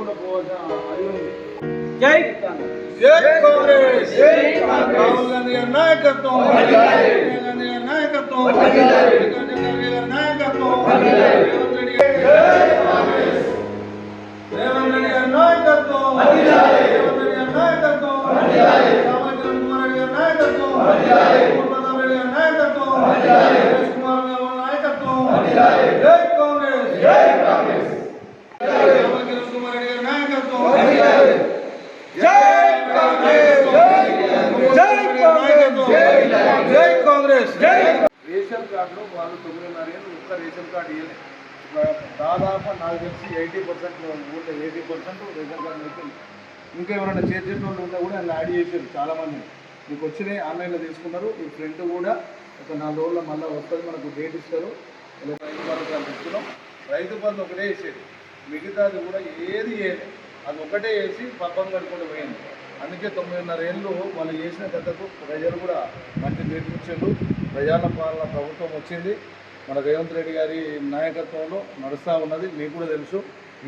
కూడా పోవాల్సిన అది ఉంది. జై జై కాంగ్రెస్. రాహుల్ నాయకత్వం. ఉన్నారు వాళ్ళు తొమ్మిదిన్నర ఏళ్ళు ఒక్క రేషన్ కార్డు ఇవ్వలేదు దాదాపు నాకు తెలిసి ఎయిటీ పర్సెంట్ ఊళ్ళో ఎయిటీ పర్సెంట్ రేషన్ కార్డు అయిపోయింది ఇంకా ఎవరైనా చేసేటోళ్ళు ఉన్నా కూడా అందులో యాడ్ చేశారు చాలామంది. మీకు వచ్చినాయి ఆన్లైన్లో తీసుకున్నారు. మీ ఫ్రెండ్ కూడా ఒక నాలుగు రోజుల్లో మళ్ళీ వస్తుంది మనకు డేట్ ఇస్తారు. రైతు భరోసా ఇస్తున్నాం రైతు బంధు ఒకటే వేసేది మిగతాది కూడా ఏది ఏది అది ఒకటే వేసి పబ్బం కట్టుకుంటూ పోయింది. అందుకే తొమ్మిదిన్నర ఏళ్ళు వాళ్ళు చేసిన కథకు ప్రజలు కూడా మంచి నేర్పించారు ప్రజల పాలన ప్రభుత్వం వచ్చింది. మన రేవంత్ రెడ్డి గారి నాయకత్వంలో నడుస్తూ ఉన్నది. మీకు కూడా తెలుసు.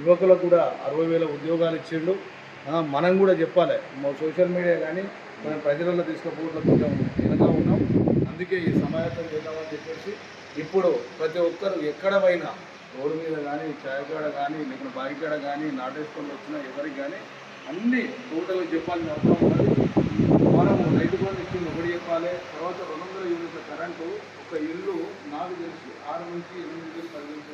యువకులకు కూడా అరవై వేల ఉద్యోగాలు ఇచ్చిండు. మనం కూడా చెప్పాలి. మా సోషల్ మీడియా కానీ మనం ప్రజలలో తీసుకుపోవడంలో కొంచెం వెనక ఉన్నాం. అందుకే ఈ సమాయత్తం చేద్దామని చెప్పేసి ఇప్పుడు ప్రతి ఒక్కరు ఎక్కడ పోయినా రోడ్డు మీద కానీ చాయకాడ కానీ లేకుంటే బాయికాడ కానీ నాటేసుకొని వచ్చినా ఎవరికి కానీ అన్నీ టోటల్గా చెప్పాలని అవసరం ఉన్నది. మనం రైతు బంధు ఇచ్చింది ఒకటి చెప్పాలి. తర్వాత రెండు వందల యూనిట్ల కరెంటు ఒక ఇల్లు నాకు తెలిసి. ఆరు నుంచి ఎనిమిది నుంచి పది నుంచి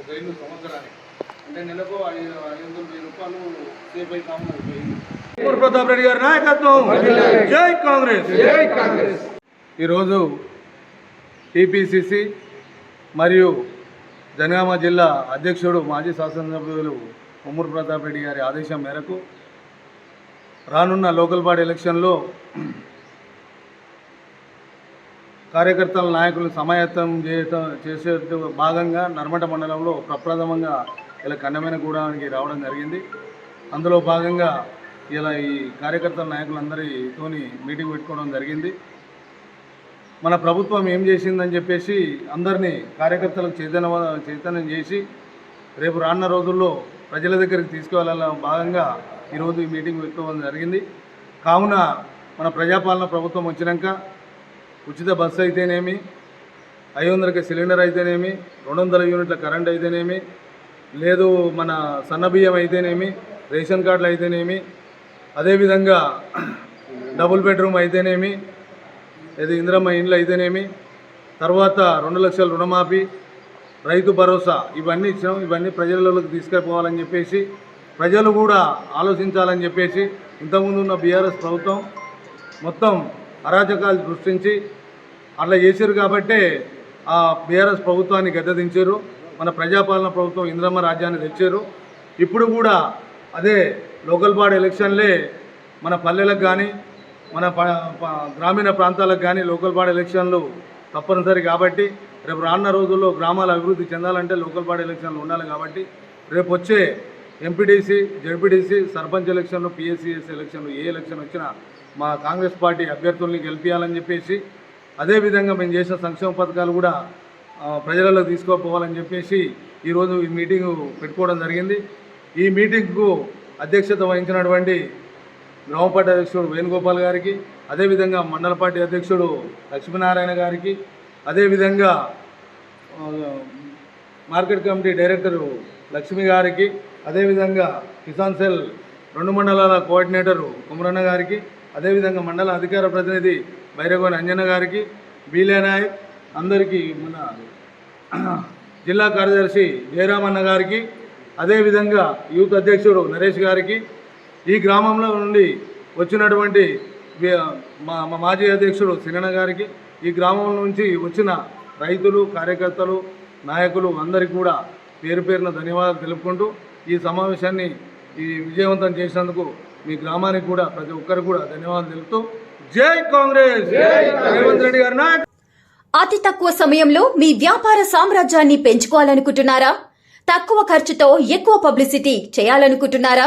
ఒక ఇల్లు సంవత్సరానికి. అంటే నెలకు ఐదు ఐదు వందల వెయ్యి రూపాయలు సేవ్ అవుతా ఉన్నది ఒక ఇల్లు ప్రతాప్ రెడ్డి గారి నాయకత్వం. జై కాంగ్రెస్. జై కాంగ్రెస్. ఈరోజు టీపీసీసీ మరియు జనగామ జిల్లా అధ్యక్షుడు మాజీ శాసనసభ్యులు ఉమ్మూరు ప్రతాప్ రెడ్డి గారి ఆదేశం మేరకు రానున్న లోకల్ బాడీ ఎలక్షన్లో కార్యకర్తల నాయకులు సమాయత్తం చేయటం చేసే భాగంగా నర్మట మండలంలో ప్రప్రథమంగా ఇలా కన్నమైన గూడానికి రావడం జరిగింది. అందులో భాగంగా ఇలా ఈ కార్యకర్తల నాయకులందరితోని మీటింగ్ పెట్టుకోవడం జరిగింది. మన ప్రభుత్వం ఏం చేసిందని చెప్పేసి అందరినీ కార్యకర్తలకు చైతన్య చైతన్యం చేసి రేపు రానున్న రోజుల్లో ప్రజల దగ్గరికి తీసుకువెళ్ళాల భాగంగా ఈరోజు ఈ మీటింగ్ పెట్టుకోవడం జరిగింది. కావున మన ప్రజాపాలన ప్రభుత్వం వచ్చినాక ఉచిత బస్సు అయితేనేమి ఐదు వందలకి సిలిండర్ అయితేనేమి రెండు వందల యూనిట్ల కరెంట్ అయితేనేమి లేదు మన సన్న బియ్యం అయితేనేమి రేషన్ కార్డులు అయితేనేమి అదేవిధంగా డబుల్ బెడ్రూమ్ అయితేనేమి ఇది ఇందిరమ్మ ఇండ్లు అయితేనేమి తర్వాత రెండు లక్షల రుణమాఫీ రైతు భరోసా ఇవన్నీ ఇచ్చాం ఇవన్నీ ప్రజలలోకి తీసుకుపోవాలని చెప్పేసి ప్రజలు కూడా ఆలోచించాలని చెప్పేసి ఇంతకుముందు ఉన్న బీఆర్ఎస్ ప్రభుత్వం మొత్తం అరాచకాలు సృష్టించి అట్లా చేశారు కాబట్టే ఆ బీఆర్ఎస్ ప్రభుత్వాన్ని గద్దెదించారు మన ప్రజాపాలన ప్రభుత్వం ఇంద్రమ్మ రాజ్యాన్ని తెచ్చారు. ఇప్పుడు కూడా అదే లోకల్ బాడీ ఎలక్షన్లే మన పల్లెలకు కానీ మన గ్రామీణ ప్రాంతాలకు కానీ లోకల్ బాడీ ఎలక్షన్లు తప్పనిసరి కాబట్టి రేపు రానున్న రోజుల్లో గ్రామాల అభివృద్ధి చెందాలంటే లోకల్ బాడీ ఎలక్షన్లు ఉండాలి కాబట్టి రేపు వచ్చే ఎంపీటీసీ జడ్పీటీసీ సర్పంచ్ ఎలక్షన్లు పిఎస్సిఎస్ ఎలక్షన్లు ఏ ఎలక్షన్ వచ్చినా మా కాంగ్రెస్ పార్టీ అభ్యర్థుల్ని గెలిపించాలని చెప్పేసి అదేవిధంగా మేము చేసిన సంక్షేమ పథకాలు కూడా ప్రజలలో తీసుకోపోవాలని చెప్పేసి ఈరోజు ఈ మీటింగ్ పెట్టుకోవడం జరిగింది. ఈ మీటింగ్కు అధ్యక్షత వహించినటువంటి గ్రామ పార్టీ అధ్యక్షుడు వేణుగోపాల్ గారికి అదేవిధంగా మండల పార్టీ అధ్యక్షుడు లక్ష్మీనారాయణ గారికి అదేవిధంగా మార్కెట్ కమిటీ డైరెక్టరు లక్ష్మి గారికి అదేవిధంగా కిసాన్ సెల్ రెండు మండలాల కోఆర్డినేటరు కుమరన్న గారికి అదేవిధంగా మండల అధికార ప్రతినిధి బైరగోని అంజన్న గారికి బీలేనాయ్ అందరికీ మన జిల్లా కార్యదర్శి జయరామన్న గారికి అదేవిధంగా యూత్ అధ్యక్షుడు నరేష్ గారికి ఈ గ్రామంలో నుండి వచ్చినటువంటి మా మా మాజీ అధ్యక్షుడు సినన్న గారికి ఈ గ్రామం నుంచి వచ్చిన రైతులు కార్యకర్తలు నాయకులు అందరికీ కూడా పేరు పేరున ధన్యవాదాలు తెలుపుకుంటూ ఈ సమావేశాన్ని ఈ విజయవంతం చేసినందుకు మీ గ్రామానికి కూడా ప్రతి ఒక్కరికి కూడా ధన్యవాదాలు తెలుపుతూ జై కాంగ్రెస్! రేవంత్ రెడ్డి గారి నాయక్! అతి తక్కువ సమయంలో మీ వ్యాపార సామ్రాజ్యాన్ని పెంచుకోవాలనుకుంటున్నారా? తక్కువ ఖర్చుతో ఎక్కువ పబ్లిసిటీ చేయాలనుకుంటున్నారా?